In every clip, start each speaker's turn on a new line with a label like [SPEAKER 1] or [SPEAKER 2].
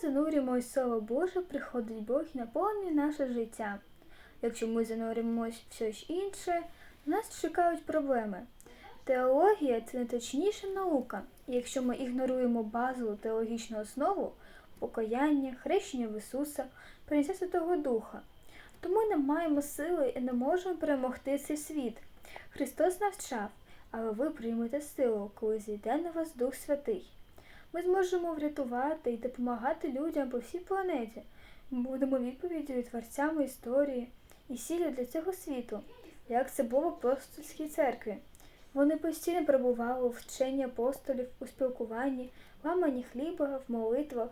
[SPEAKER 1] занурюємось в Слово Боже, приходить Бог і наповнює наше життя. Якщо ми занурюємось в щось інше, нас чекають проблеми. Теологія це найточніша наука, і якщо ми ігноруємо базову теологічну основу покаяння, хрещення в Ісуса, прийняття Святого Духа, то ми не маємо сили і не можемо перемогти цей світ. Христос навчав, але ви приймете силу, коли зійде на вас Дух Святий. Ми зможемо врятувати і допомагати людям по всій планеті. Ми будемо відповіддю творцями історії і сіллю для цього світу, як це було в апостольській церкві. Вони постійно перебували у вченні апостолів, у спілкуванні, ламані хліба, в молитвах.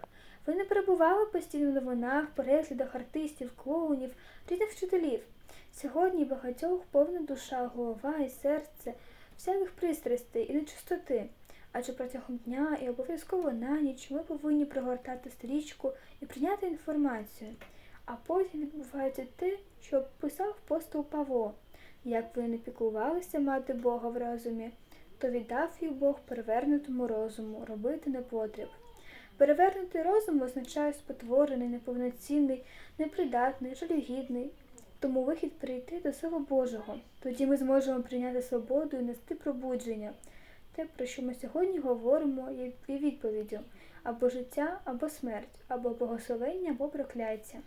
[SPEAKER 1] Вони перебували постійно в новинах, переглядах артистів, клоунів, різних вчителів. Сьогодні багатьох повна душа, голова і серце, всяких пристрастей і нечистоти. Адже протягом дня і обов'язково на ніч ми повинні прогортати стрічку і прийняти інформацію. А потім відбувається те, що писав апостол Павло. Як ви не піклувалися мати Бога в розумі, то віддав їх Бог перевернутому розуму, робити непотріб. Перевернутий розум означає спотворений, неповноцінний, непридатний, жалюгідний. Тому вихід прийти до Слова Божого. Тоді ми зможемо прийняти свободу і нести пробудження. Те, про що ми сьогодні говоримо, є і відповіддю або життя, або смерть, або благословення, або прокляття.